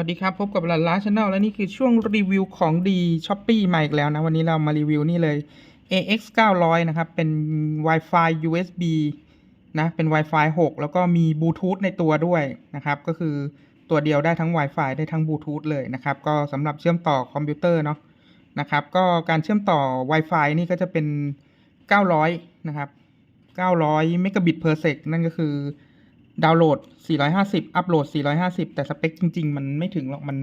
วัสดีครับ พบกับหลานล้าชาแนลและนี่คือช่วงรีวิวของดีช้อปปี้มาอีกแล้วนะ วันนี้เรามารีวิวนี่เลย AX 900 นะครับ เป็น Wi-Fi USB นะ เป็น Wi-Fi 6 แล้วก็มีบลูทูธในตัวด้วยนะครับ ก็คือตัวเดียวได้ทั้ง Wi-Fi ได้ทั้งบลูทูธเลยนะครับ ก็สำหรับเชื่อมต่อคอมพิวเตอร์เนาะนะครับ ก็การเชื่อมต่อ Wi-Fi นี่ก็จะเป็น 900 นะครับ 900 เมกะบิต per sec นั่นก็คือ ดาวน์โหลด 450 อัปโหลด 450 แต่สเปคจริง ๆ มันไม่ถึงหรอก มัน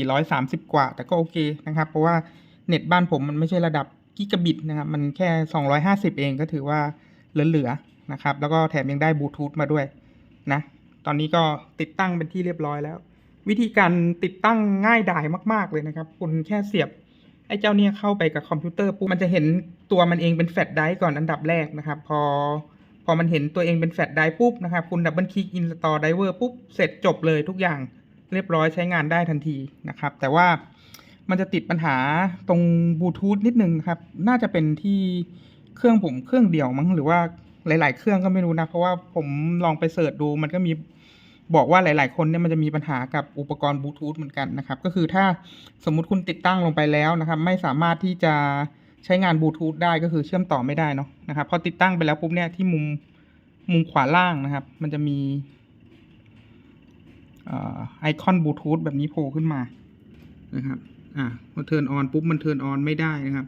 430 กว่า แต่ก็โอเคนะครับ เพราะว่าเน็ตบ้านผมมันไม่ใช่ระดับกิกะบิตนะครับ มันแค่ 250 เองก็ถือว่าเหลือๆนะครับ แล้วก็แถมยังได้บลูทูธมาด้วยนะ ตอนนี้ก็ติดตั้งเป็นที่เรียบร้อยแล้ว วิธีการติดตั้งง่ายดายมาก ๆ เลยนะครับ คุณแค่เสียบไอ้เจ้าเนี่ยเข้าไปกับคอมพิวเตอร์ปุ๊บ มันจะเห็นตัวมันเองเป็นแฟลชไดรฟ์ก่อนอันดับแรกนะครับ พอ อมันเห็นตัวเองเป็นแฟลชไดร์ปุ๊บนะครับ คุณดับเบิลคลิกอินสตอลไดเวอร์ปุ๊บ เสร็จจบเลยทุกอย่างเรียบร้อยใช้งานได้ทันทีนะครับ แต่ว่ามันจะติดปัญหาตรงบลูทูธนิดนึงครับ น่าจะเป็นที่เครื่องผมเครื่องเดียวมั้งหรือว่าหลาย ๆ เครื่องก็ไม่รู้นะ เพราะว่าผมลองไปเสิร์ชดูมันก็มีบอกว่าหลาย ๆ คนเนี่ยมันจะมีปัญหากับอุปกรณ์บลูทูธเหมือนกันนะครับ ก็คือถ้าสมมุติคุณติดตั้งลงไปแล้วนะครับ ไม่สามารถที่จะ ใช้งานบลูทูธได้ก็คือเชื่อมต่อไม่ได้เนาะนะครับพอติดตั้งไปแล้วปุ๊บเนี่ยที่มุมมุมขวาล่างนะครับ มันจะมีไอคอนบลูทูธแบบนี้โผล่ขึ้นมานะครับ อ่าพอเทิร์นออนปุ๊บมันเทิร์นออนไม่ได้นะครับ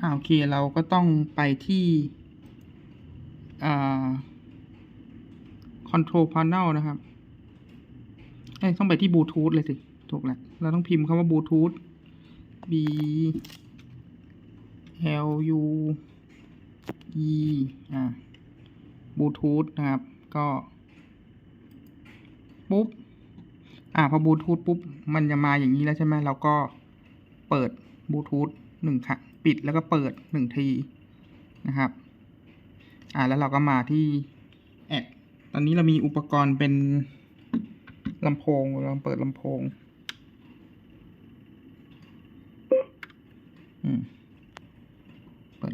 อ่าโอเคเราก็ต้องไปที่อ่า Control Panel นะครับเอ้ต้องไปที่บลูทูธเลยสิถูกแล้วเราต้องพิมพ์คำว่าบลูทูธ B L U E อ่าบลูทูธนะครับ ก็ ปุ๊บ อ่าพอบลูทูธปุ๊บ มันจะมาอย่างนี้แล้วใช่ไหมเราก็เปิดบลูทูธหนึ่งครั้งปิดแล้วก็เปิดหนึ่งทีนะครับ อ่าแล้วเราก็มาที่แอดตอนนี้เรามีอุปกรณ์เป็นลำโพงเราเปิดลำโพง อืม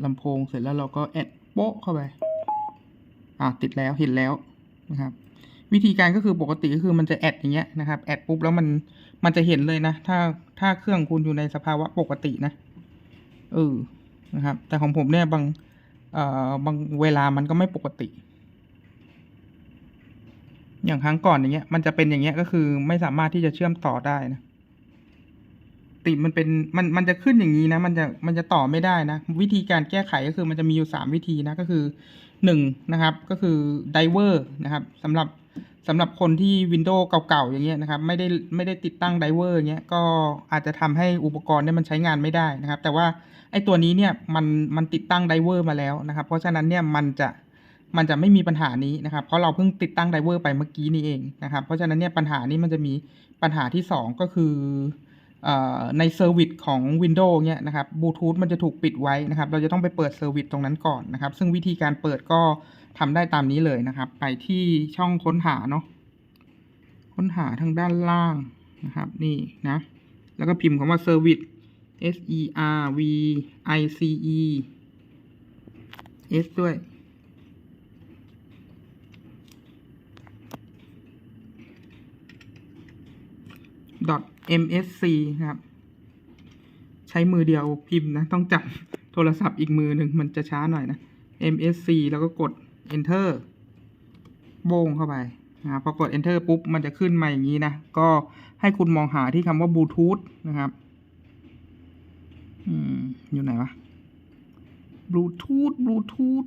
ลำโพงเสร็จแล้วเราก็แอดโป๊ะเข้าไปอ่าติดแล้วเห็นแล้วนะครับวิธีการก็คือปกติก็คือมันจะแอดอย่างเงี้ยนะครับแอดปุ๊บแล้วมันมันจะเห็นเลยนะ ถ้าถ้าเครื่องคุณอยู่ในสภาวะปกตินะเออนะครับ แต่ของผมเนี่ยบางเอ่อบางเวลามันก็ไม่ปกติ อย่างครั้งก่อนอย่างเงี้ย มันจะเป็นอย่างเงี้ยก็คือไม่สามารถที่จะเชื่อมต่อได้นะ ติมันเป็นมันมันจะขึ้นอย่างนี้นะ มันจะมันจะต่อไม่ได้นะ วิธีการแก้ไขก็คือมันจะมีอยู่สามวิธีนะก็คือหนึ่งนะครับก็คือไดเวอร์นะครับสำหรับสำหรับคนที่ Windows เก่าๆอย่างเงี้ยนะครับไม่ได้ไม่ได้ติดตั้งไดเวอร์เงี้ยก็อาจจะทำให้อุปกรณ์เนี่ยมันใช้งานไม่ได้นะครับ แต่ว่าไอ้ตัวนี้เนี่ยมันมันติดตั้งไดเวอร์มาแล้วนะครับ เพราะฉะนั้นเนี่ยมันจะมันจะไม่มีปัญหานี้นะครับ เพราะเราเพิ่งติดตั้งไดเวอร์ไปเมื่อกี้นี่เองนะครับ เพราะฉะนั้นเนี่ยปัญหานี้มันจะมีปัญหาที่สองก็คือ ในเซอร์วิสของ Windows เนี่ยนะครับบลูทูธมันจะถูกปิดไว้นะครับ เราจะต้องไปเปิดเซอร์วิสตรงนั้นก่อนนะครับ ซึ่งวิธีการเปิดก็ทำได้ตามนี้เลยนะครับ ไปที่ช่องค้นหาเนาะค้นหาทางด้านล่างนะครับ นี่นะ แล้วก็พิมพ์คำว่า Service S E R V I C E S ด้วย .msc นะครับ ใช้มือเดียวพิมพ์นะ ต้องจับโทรศัพท์อีกมือหนึ่งมันจะช้าหน่อยนะ msc แล้วก็กด enter โบงเข้าไปนะพอกด enter ปุ๊บ มันจะขึ้นมาอย่างนี้นะ ก็ให้คุณมองหาที่คำว่าบลูทูธนะครับอืมอยู่ไหนวะบลูทูธบลูทูธ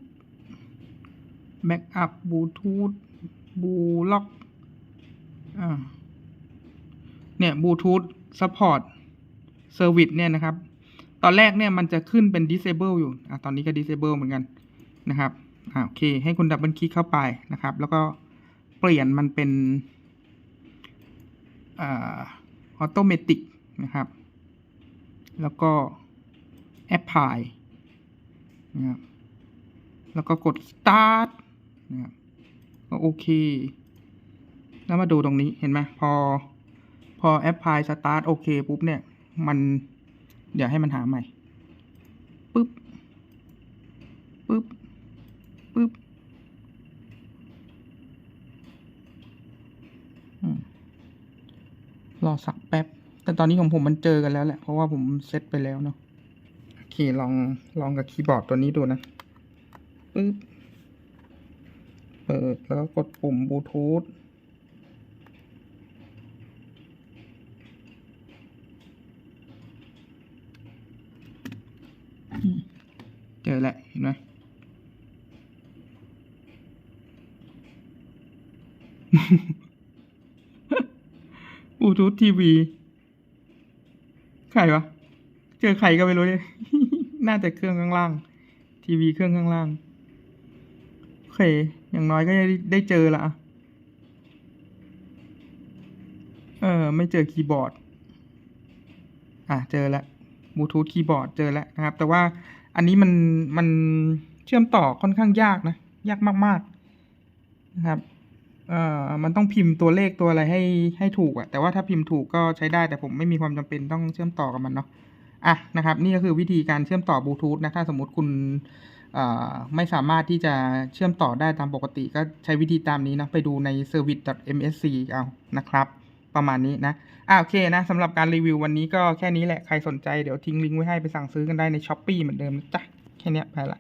แบ็กอัพบลูทูธบลูล็อกอ่า เนี่ยบลูทูธซัพพอร์ตเซอร์วิสเนี่ยนะครับ ตอนแรกเนี่ยมันจะขึ้นเป็น disable อยู่อะตอนนี้ก็ disable เหมือนกันนะครับอ่าโอเค ให้คุณดับเบิลคลิกเข้าไปนะครับ แล้วก็เปลี่ยนมันเป็นอ่าออโตเมติกนะครับ แล้วก็ apply นะครับแล้วก็กด start นะครับก็โอเค แล้วมาดูตรงนี้เห็นไหมพอ พอ apply start โอเคปุ๊บเนี่ย มัน เดี๋ยวให้มันหาใหม่ปึ๊บปึ๊บปึ๊บรอสักแป๊บ แต่ตอนนี้ของผมมันเจอกันแล้วแหละ เพราะว่าผมเซตไปแล้วเนาะ โอเค ลอง ลองกับคีย์บอร์ดตัวนี้ดูนะปึ๊บ เปิดแล้วก็กดปุ่มบลูทูธอืม อแล้วเห็นไหมบลูทูธทีวี ใครวะ เจอใครก็ไม่รู้เลยน่าจะเครื่องข้างล่าง ทีวีเครื่องข้างล่าง โอเค อย่างน้อยก็ได้ได้เจอละอะเออ ไม่เจอคีย์บอร์ด อะ เจอแล้วบลูทูธคีย์บอร์ดเจอแล้วนะครับ แต่ว่า อันนี้มันมันเชื่อมต่อค่อนข้างยากนะ ยากมากๆนะครับเอ่อมันต้องพิมพ์ตัวเลขตัวอะไรให้ให้ถูกอะแต่ว่าถ้าพิมพ์ถูกก็ใช้ได้แต่ผมไม่มีความจำเป็นต้องเชื่อมต่อกับมันเนาะอะนะครับ นี่ก็คือวิธีการเชื่อมต่อบลูทูธนะถ้าสมมติคุณเอ่อไม่สามารถที่จะเชื่อมต่อได้ตามปกติ ก็ใช้วิธีตามนี้นะไปดูใน service.msc เอานะครับ ประมาณนี้นะอ่าโอเคนะสำหรับการรีวิววันนี้ก็แค่นี้แหละใครสนใจเดี๋ยวทิ้งลิงก์ไว้ให้ไปสั่งซื้อกันได้ใน s h อ p e e เหมือนเดิมนะจ๊ะแค่นี้ไปละ